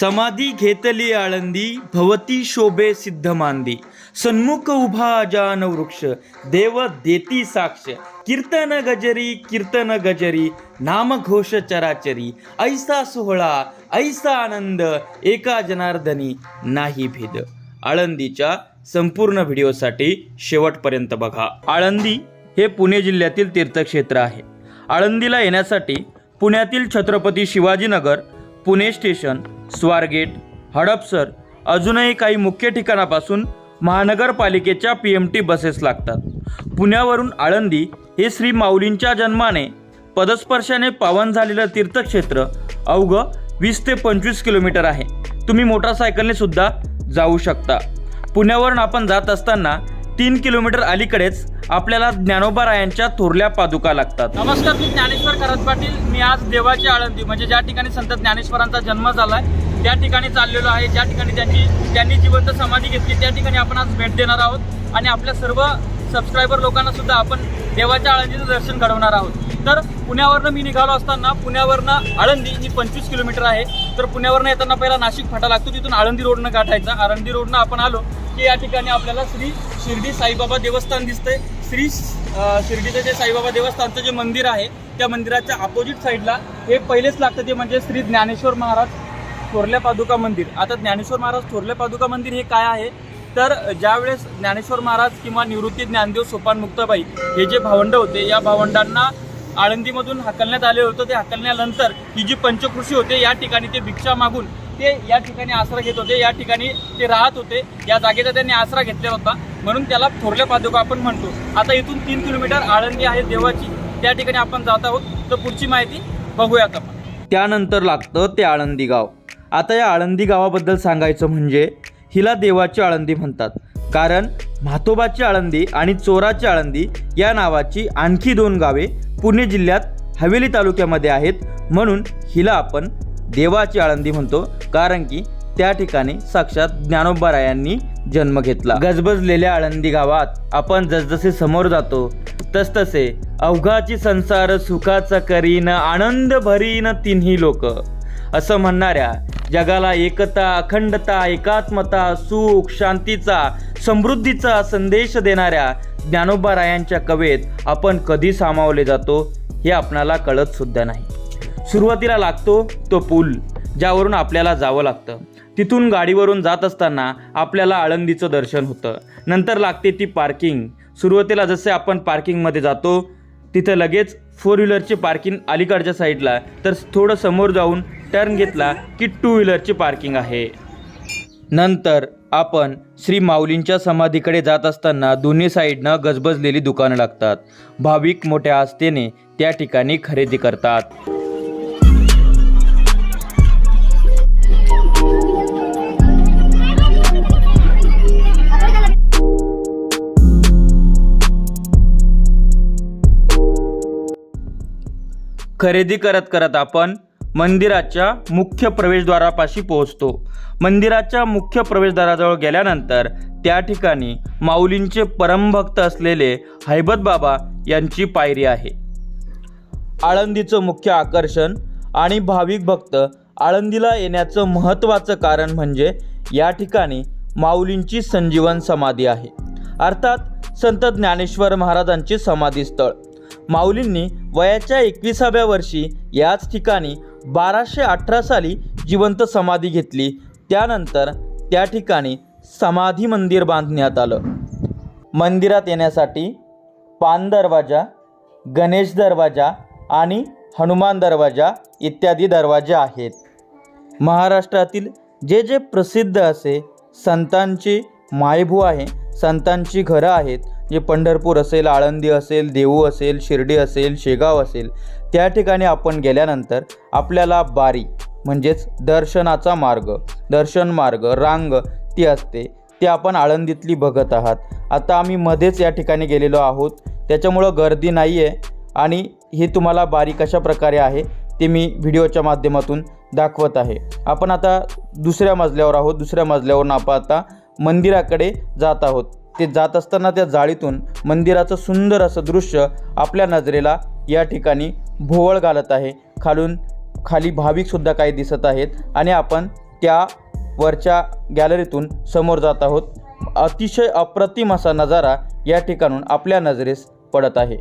समाधी घेतली आळंदी भवती शोभे सिद्ध मांदी. सन्मुख उभा अजान वृक्ष देव देती साक्ष. कीर्तन गजरी कीर्तन गजरी नामघोष चराचरी. ऐसा सोहळा ऐसा आनंद एका जनार्दनी नाही भेद. आळंदीच्या संपूर्ण व्हिडिओसाठी शेवटपर्यंत बघा. आळंदी हे पुणे जिल्ह्यातील तीर्थक्षेत्र आहे. आळंदीला येण्यासाठी पुण्यातील छत्रपती शिवाजीनगर पुणे स्टेशन स्वारगेट हडपसर अजूनही काही मुख्य ठिकाणापासून महानगरपालिकेच्या पी एम टी बसेस लागतात. पुण्यावरून आळंदी हे श्री माऊलींच्या जन्माने पदस्पर्शाने पावन झालेलं तीर्थक्षेत्र अवघं वीस ते पंचवीस किलोमीटर आहे. तुम्ही मोटारसायकलने सुद्धा जाऊ शकता. पुण्यावरून आपण जात असताना तीन किलोमीटर अलीकडेच आपल्याला ज्ञानोबा रायांच्या थोरल्या पादुका लागतात. नमस्कार मी ज्ञानेश्वर करत पाटील. मी आज देवाची आळंदी म्हणजे ज्या ठिकाणी संत ज्ञानेश्वरांचा जन्म झालाय त्या ठिकाणी चाललेलो आहे. ज्या ठिकाणी त्यांची त्यांनी जिवंत समाधी घेतली त्या ठिकाणी आपण आज भेट देणार आहोत. आणि आपल्या सर्व सबस्क्रायबर लोकांना सुद्धा आपण देवाच्या आळंदीचं दर्शन घडवणार आहोत. तर पुण्यावरनं मी निघालो असताना पुण्यावरनं आळंदी ही पंचवीस किलोमीटर आहे. तर पुण्यावरनं येताना पहिला नाशिक फाटा लागतो तिथून आळंदी रोडनं गाठायचा. आळंदी रोडनं आपण आलो की या ठिकाणी आपल्याला श्री शिर्डी साईबाबा देवस्थान दिसतंय. श्री शिर्डीचं जे साईबाबा देवस्थानचं जे मंदिर आहे त्या मंदिराच्या अपोजिट साईडला हे पहिलेच लागतं ते म्हणजे श्री ज्ञानेश्वर महाराज थोरल्या पादुका मंदिर. आता ज्ञानेश्वर महाराज थोरल्या पादुका मंदिर हे काय आहे? तर ज्यावेळेस ज्ञानेश्वर महाराज किंवा निवृत्ती ज्ञानदेव सोपान मुक्ताबाई हे जे भावंड होते या भावंडांना आळंदीमधून हाकलण्यात आले होतं. ते हाकलण्यानंतर ही जी पंचकृषी होते या ठिकाणी ते भिक्षा मागून ते या ठिकाणी आसरा घेत होते. या ठिकाणी ते राहत होते. या जागेचा त्यांनी आसरा घेतला होता. म्हणून त्याला थोरल्या पादुका आपण म्हणतो. आता इथून तीन किलोमीटर आळंदी आहे देवाची. त्या ठिकाणी आपण जात आहोत. तर पुढची माहिती बघूयात आपण. त्यानंतर लागतं ते आळंदी गाव. आता या आळंदी गावाबद्दल सांगायचं म्हणजे हिला देवाची आळंदी म्हणतात. कारण म्हातोबाची आळंदी आणि चोराची आळंदी या नावाची आणखी दोन गावे पुणे जिल्ह्यात हवेली तालुक्यामध्ये आहेत म्हणून हिला आपण देवाची आळंदी म्हणतो कारण की त्या ठिकाणी साक्षात ज्ञानोबारायांनी जन्म घेतला. गजबजलेल्या आळंदी गावात आपण जसजसे समोर जातो तसतसे अवघाची संसार सुखाचा करीन आनंद भरीन तिन्ही लोक. असं म्हणणाऱ्या जगाला एकता अखंडता एकात्मता सुख शांतीचा समृद्धीचा संदेश देणाऱ्या ज्ञानोबा रायांच्या कवेत आपण कधी सामावले जातो हे आपणाला कळत सुद्धा नाही. सुरुवातीला लागतो तो पूल ज्यावरून आपल्याला जावं लागतं. तिथून गाडीवरून जात असताना आपल्याला आळंदीचं दर्शन होतं. नंतर लागते ती पार्किंग. सुरुवातीला जसे आपण पार्किंगमध्ये जातो तिथं लगेच फोर व्हीलरची पार्किंग अलीकडच्या साईडला तर थोडं समोर जाऊन टर्न घेतला की टू व्हीलरची पार्किंग आहे. नंतर आपण श्री माऊलींच्या समाधीकडे जात असताना दोन्ही साईडनं गजबजलेली दुकानं लागतात. भाविक मोठ्या आस्थेने त्या ठिकाणी खरेदी करतात. खरेदी करत करत आपण मंदिराच्या मुख्य प्रवेशद्वारापाशी पोहोचतो. मंदिराच्या मुख्य प्रवेशद्वाराजवळ गेल्यानंतर त्या ठिकाणी माऊलींचे परमभक्त असलेले हैबत बाबा यांची पायरी आहे. आळंदीचं मुख्य आकर्षण आणि भाविक भक्त आळंदीला येण्याचं महत्त्वाचं कारण म्हणजे या ठिकाणी माऊलींची संजीवन समाधी आहे. अर्थात संत ज्ञानेश्वर महाराजांचे समाधीस्थळ माऊलींनी वयाच्या एकविसाव्या वर्षी याच ठिकाणी बाराशे अठरा साली जिवंत समाधी घेतली. त्यानंतर त्या ठिकाणी समाधी मंदिर बांधण्यात आलं. मंदिरात येण्यासाठी पान दरवाजा गणेश दरवाजा आणि हनुमान दरवाजा इत्यादी दरवाजे आहेत. महाराष्ट्रातील जे जे प्रसिद्ध असे संतांची मायभू आहे संतांची घरं आहेत जे पंढरपूर असेल आळंदी असेल देऊ असेल शिर्डी असेल शेगाव असेल त्या ठिकाणी आपण गेल्यानंतर आपल्याला बारी म्हणजेच दर्शनाचा मार्ग दर्शन मार्ग रांग ती असते. ती आपण आळंदीतली बघत आहात. आता आम्ही मध्येच या ठिकाणी गेलेलो आहोत. त्याच्यामुळं गर्दी नाही आहे आणि ही तुम्हाला बारी कशा प्रकारे आहे ते मी व्हिडिओच्या माध्यमातून दाखवत आहे. आपण आता दुसऱ्या मजल्यावर आहोत. दुसऱ्या मजल्यावरून आपण आता मंदिराकडे जात आहोत. ते जात असताना त्या जाळीतून मंदिराचं सुंदर असं दृश्य आपल्या नजरेला या ठिकाणी भोवळ घालत आहे. खालून खाली भाविकसुद्धा काही दिसत आहेत आणि आपण त्या वरच्या गॅलरीतून समोर जात आहोत. अतिशय अप्रतिम असा नजारा या ठिकाणून आपल्या नजरेस पडत आहे.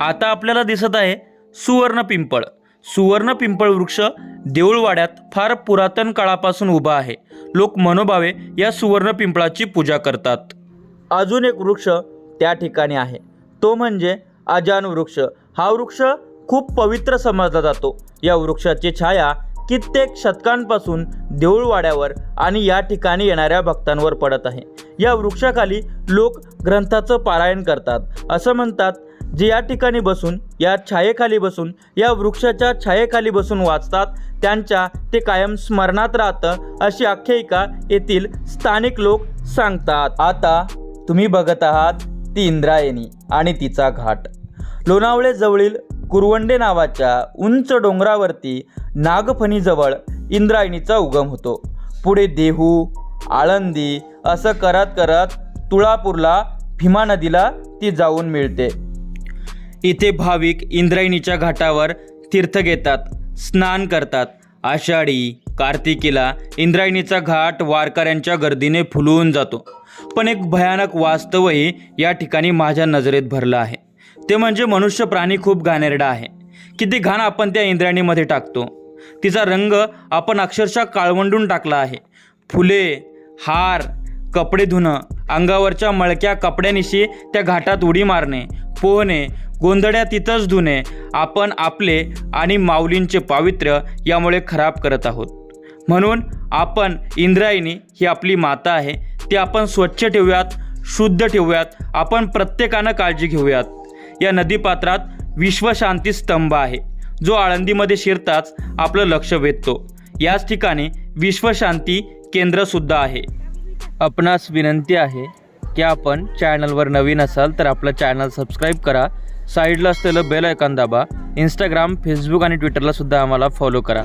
आता आपल्याला दिसत आहे सुवर्ण पिंपळ. सुवर्ण पिंपळ वृक्ष देऊळवाड्यात फार पुरातन काळापासून उभा आहे. लोक मनोभावे या सुवर्ण पिंपळाची पूजा करतात. अजून एक वृक्ष त्या ठिकाणी आहे. तो म्हणजे अजान वृक्ष हा वृक्ष खूप पवित्र समजला जातो. या वृक्षाची छाया कित्येक शतकांपासून देऊळवाड्यावर आणि या ठिकाणी येणाऱ्या भक्तांवर पडत आहे. या वृक्षाखाली लोक ग्रंथाचं पारायण करतात. असं म्हणतात जे या ठिकाणी बसून या छायेखाली बसून या वृक्षाच्या छायेखाली बसून वाचतात त्यांच्या ते कायम स्मरणात राहतं अशी आख्यायिका येथील स्थानिक लोक सांगतात. आता तुम्ही बघत आहात ती इंद्रायणी आणि तिचा घाट. लोणावळेजवळील कुरवंडे नावाच्या उंच डोंगरावरती नागफणीजवळ इंद्रायणीचा उगम होतो. पुढे देहू आळंदी असं करत करत तुळापूरला भीमा नदीला ती जाऊन मिळते. इथे भाविक इंद्रायणीच्या घाटावर तीर्थ घेतात स्नान करतात. आषाढी कार्तिकीला इंद्रायणीचा घाट वारकऱ्यांच्या गर्दीने फुलून जातो. पण एक भयानक वास्तवही या ठिकाणी माझ्या नजरेत भरलं आहे. ते म्हणजे मनुष्य प्राणी खूप घाणेरडा आहे. किती घाण आपण त्या इंद्रायणीमध्ये टाकतो. तिचा रंग आपण अक्षरशः काळवंडून टाकला आहे. फुले हार कपडे धुणं अंगावरच्या मळक्या कपड्यानिशी त्या घाटात उडी मारणे पोहणे गोंधळ्या तिथंच धुणे आपण आपले आणि माऊलींचे पावित्र्य यामुळे खराब करत आहोत. म्हणून आपण इंद्रायणी ही आपली माता आहे ती आपण स्वच्छ ठेवूयात शुद्ध ठेवूयात आपण प्रत्येकानं काळजी घेऊयात. या नदीपात्रात विश्वशांती स्तंभ आहे. जो आळंदीमध्ये शिरताच आपलं लक्ष वेधतो. याच ठिकाणी विश्वशांती केंद्रसुद्धा आहे. आपणास विनंती आहे की आपण चॅनलवर नवीन असाल तर आपलं चॅनल सबस्क्राईब करा. साईडला असलेलं बेल आयकॉन दाबा. इंस्टाग्राम फेसबुक आणि ट्विटरला सुद्धा आम्हाला फॉलो करा.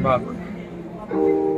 Zimbábue.